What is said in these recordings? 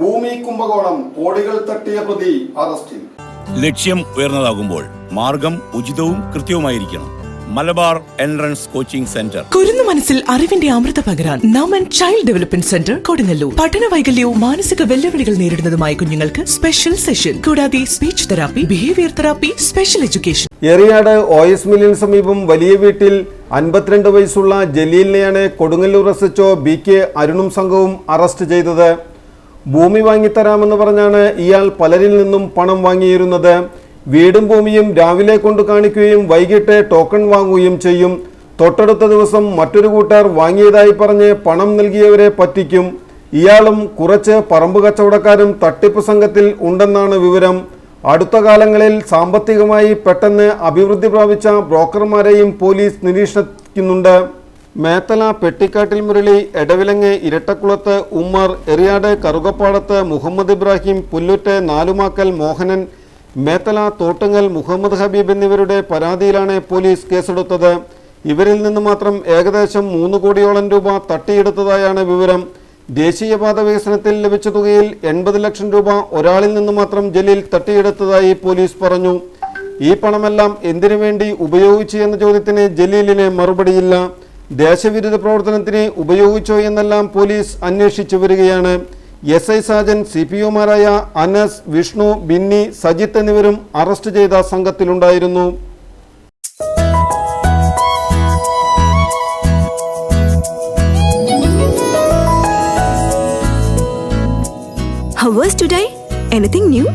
ഭൂമി കുംഭകോണം കോടികൾ തട്ടിയ പ്രതി അറസ്റ്റിൽ ലക്ഷ്യം ഉയർന്നതാകുമ്പോൾ മാർഗം ഉചിതവും കൃത്യവുമായിരിക്കണം. Malabar entrance coaching centre. കുരുന്നു മനസ്സിൽ അറിവിന്റെ അമൃത പകരാൻ Naman child development centre Kodungallur. പഠന വൈകല്യവും മാനസിക വെല്ലുവിളികൾ നേരിടുന്നതുമായ കുഞ്ഞുങ്ങൾക്ക് സ്പെഷ്യൽ സെഷൻ കൂടാതെ speech therapy behaviour therapy special education Eriyad O S മില്ലിന് സമീപം വലിയ വീട്ടിൽ അൻപത്തിരണ്ട് വയസ്സുള്ള ജലീലിനെയാണ് Kodungallur S H O B K അരുണും സംഘവും അറസ്റ്റ് ചെയ്തത്. ഭൂമി വാങ്ങിത്തരാമെന്ന് പറഞ്ഞാണ് ഇയാൾ പലരിൽ നിന്നും പണം വാങ്ങിയിരുന്നത്. വീടും ഭൂമിയും രാവിലെ കൊണ്ട് കാണിക്കുകയും വൈകിട്ട് ടോക്കൺ വാങ്ങുകയും ചെയ്യും. തൊട്ടടുത്ത ദിവസം മറ്റൊരു കൂട്ടർ വാങ്ങിയതായി പറഞ്ഞ് പണം നൽകിയവരെ പറ്റിക്കും. ഇയാളും കുറച്ച് പറമ്പ് കച്ചവടക്കാരും തട്ടിപ്പ് സംഘത്തിൽ ഉണ്ടെന്നാണ് വിവരം. അടുത്ത കാലങ്ങളിൽ സാമ്പത്തികമായി പെട്ടെന്ന് അഭിവൃദ്ധി പ്രാപിച്ച ബ്രോക്കർമാരെയും പോലീസ് നിരീക്ഷിക്കുന്നുണ്ട്. മേത്തല പെട്ടിക്കാട്ടിൽ മുരളി എടവിലങ്ങ് ഇരട്ടക്കുളത്ത് ഉമ്മർ എറിയാട് കറുകപ്പാടത്ത് മുഹമ്മദ് ഇബ്രാഹിം പുല്ലുറ്റ് നാലുമാക്കൽ മോഹനൻ മേത്തല തോട്ടുങ്ങൽ മുഹമ്മദ് ഹബീബ് എന്നിവരുടെ പരാതിയിലാണ് പോലീസ് കേസെടുത്തത്. ഇവരിൽ നിന്ന് മാത്രം ഏകദേശം മൂന്ന് കോടിയോളം രൂപ തട്ടിയെടുത്തതായാണ് വിവരം. ദേശീയപാത വികസനത്തിൽ ലഭിച്ച തുകയിൽ എൺപത് ലക്ഷം രൂപ ഒരാളിൽ നിന്ന് മാത്രം ജലീൽ തട്ടിയെടുത്തതായി പോലീസ് പറഞ്ഞു. ഈ പണമെല്ലാം എന്തിനു വേണ്ടി ഉപയോഗിച്ചു എന്ന ചോദ്യത്തിന് ജലീലിന് മറുപടിയില്ല. ദേശവിരുദ്ധ പ്രവർത്തനത്തിന് ഉപയോഗിച്ചോ എന്നെല്ലാം പോലീസ് അന്വേഷിച്ചു വരികയാണ്. S I Sajan C P ഒമാരായ Anas Vishnu Binny Sajith എന്നിവരും അറസ്റ്റ് ചെയ്ത സംഘത്തിലുണ്ടായിരുന്നു. How was today? Anything new?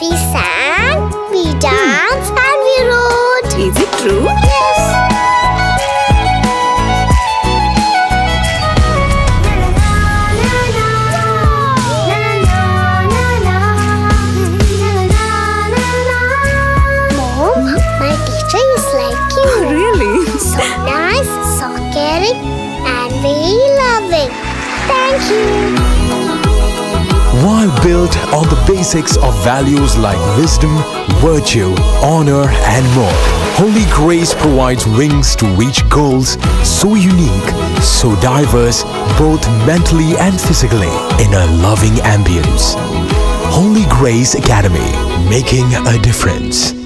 We sang, we danced, nice, so caring, and very loving. Thank you. While built on the basics of values like wisdom, virtue, honor, and more, Holy Grace provides wings to reach goals so unique, so diverse, both mentally and physically, in a loving ambience. Holy Grace Academy, making a difference.